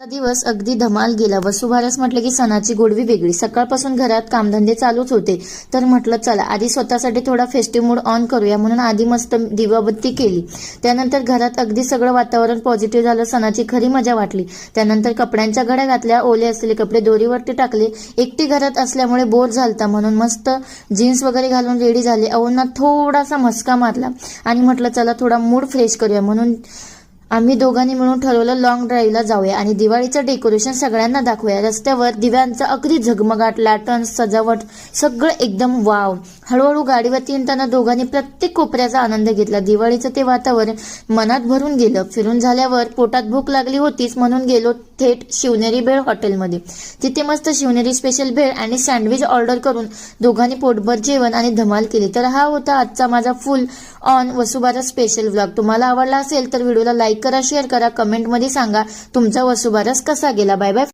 दिवस अगदी धमाल गेला. वसुबारस म्हटलं की सणाची गोडवी वेगळी. सकाळपासून घरात कामधंदे चालूच होते. तर म्हटलं चला आधी स्वतःसाठी थोडा फेस्टिव्ह मूड ऑन करूया म्हणून आधी मस्त दिवाबत्ती केली. त्यानंतर घरात अगदी सगळं वातावरण पॉझिटिव्ह झालं सणाची खरी मजा वाटली. त्यानंतर कपड्यांच्या घड्या घातल्या ओले असलेले कपडे दोरीवरती टाकले. एकटी घरात असल्यामुळे बोर झालता म्हणून मस्त जीन्स वगैरे घालून रेडी झाले. अहोंना थोडासा मस्का मारला. आणि म्हटलं चला थोडा मूड फ्रेश करूया म्हणून आम्ही दोघांनी मिळून ठरवलं लॉंग ड्राईव्हला जाऊया आणि दिवाळीचं डेकोरेशन सगळ्यांना दाखवूया. रस्त्यावर दिव्यांचा अगदी झगमगाट लॅटर्न सजावट सगळं एकदम वाव हळूहळू गाडीवरती येताना दोघांनी प्रत्येक कोपऱ्याचा आनंद घेतला. दिवाळीचं ते वातावरण मनात भरून गेलं. फिरून झाल्यावर पोटात भूक लागली होतीच म्हणून गेलो थेट शिवनेरी भेळ हॉटेलमध्ये. तिथे मस्त शिवनेरी स्पेशल भेळ आणि सँडविच ऑर्डर करून दोघांनी पोटभर जेवण आणि धमाल केली. तर हा होता आजचा माझा full on Vasubaras special vlog तुम्हाला आवडला असेल तर व्हिडिओला लाईक करा शेअर करा कमेंटमध्ये सांगा तुमचा वसुबारस कसा गेला. Bye bye